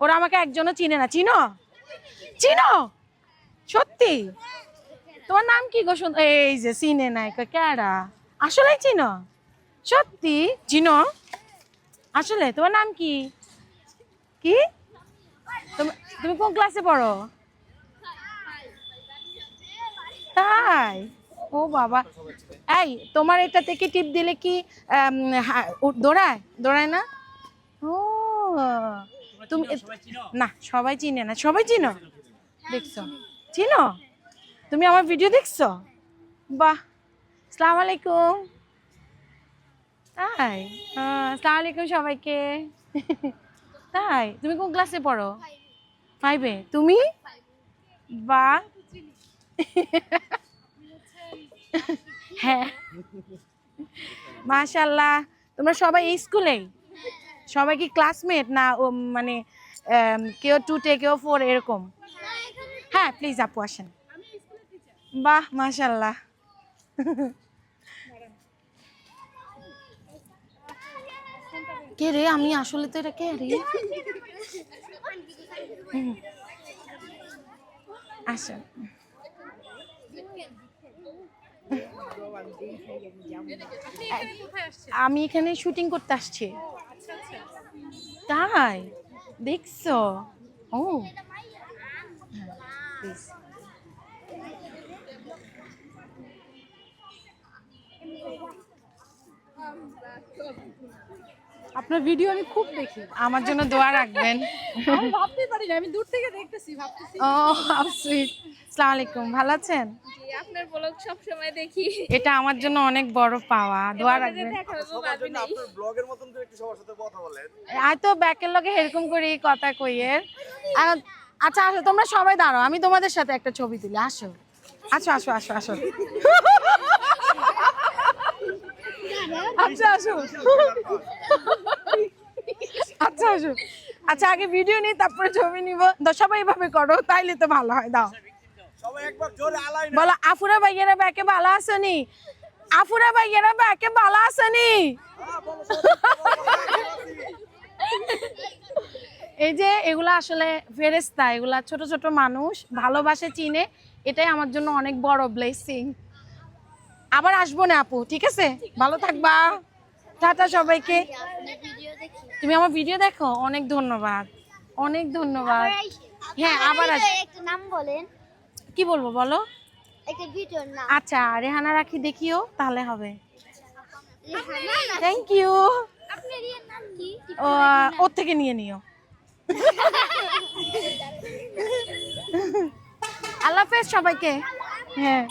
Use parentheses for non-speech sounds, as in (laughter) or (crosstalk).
ওরা আমাকে একজনও চিনে না। চিনো? চিনো? সত্যি? তোমার নাম কি গো এই যে চিনে নাই ক্যারা আসলেই চিনো? সত্যি? চিনো? আসলে, তোমার নাম কি? কি? তুমি কোন ক্লাসে পড়ো? তাই? ও বাবা। এই, তোমার এটা থেকে টিপ দিলে কি দৌড়ায়? দৌড়ায় না? ও তুমি না সবাই চিনে না। সবাই চিনো? দেখছ? চিনো? তুমি আমার ভিডিও দেখছ? বাহ। সালাম আলাইকুম। তাই? সালাম আলাইকুম সবাইকে। তাই? তুমি কোন ক্লাসে পড়ো? ফাইভে তুমি? বা হ্যাঁ। মাশাল্লাহ তোমরা সবাই এই স্কুলেই সবাই কি ক্লাসমেট না ও মানে কেউ টুটে কেউ ফোর এরকম? হ্যাঁ প্লিজ আপু আসেন। বাহ মাশাল্লাহ কে রে? আমি আসলে তো এটা কে রে? আসেন। আমি এখানে শুটিং করতে আসছি। তাই দেখছ ও হ্যাঁ, please. আপনার ভিডিও আমি খুব দেখি। আমার জন্য দোয়া রাখবেন। আমি ভাবতেই পারি না আমি দূর থেকে দেখতেছি ভাবতেছি। ও আসসালামু আলাইকুম ভালো আছেন? জি, আপনার ব্লগ সব সময় দেখি। এটা আমার জন্য অনেক বড় পাওয়া। দোয়া রাখবেন। আপনার ব্লগের মতন করে একটু সবার সাথে কথা বলেন। আয় তো ব্যাকের লগে এরকম করে কথা কইয়ের। আচ্ছা আসো তোমরা সবাই দাঁড়াও আমি তোমাদের সাথে একটা ছবি তুলি আসো। আসো আসো আসো আসো। (laughs) আচ্ছা আসো। আচ্ছা আসো। আচ্ছা আগে ভিডিও নিই তারপরে ছবি নিব। সবাই এভাবে করো তাইলে তো ভালো হয় দাও। বলো আফুরা ভাইয়েরা ব্যাকে ভালো আসনি আফুরা ভাইয়েরা ব্যাকে ভালো আসনি এই যে এগুলা আসলে ফেরেস্তা এগুলা ছোট ছোট মানুষ ভালোবাসে চিনে। এটাই আমার জন্য অনেক বড় ব্লেসিং আবার আসব না আপু ঠিক আছে? ভালো থাকবা। টাটা সবাইকে। তুমি আমার ভিডিও দেখো? অনেক ধন্যবাদ। অনেক ধন্যবাদ। হ্যাঁ আবার আস। একটা নাম বলেন। কি বলব বলো? একটা ভিডিওর নাম। আচ্ছা রেহানা রাখি দেখিও তাহলে হবে। থ্যাংক ইউ ওর থেকে নিয়ে নিও। (laughs) আল্লাহ হাফেজ সবাইকে। হ্যাঁ।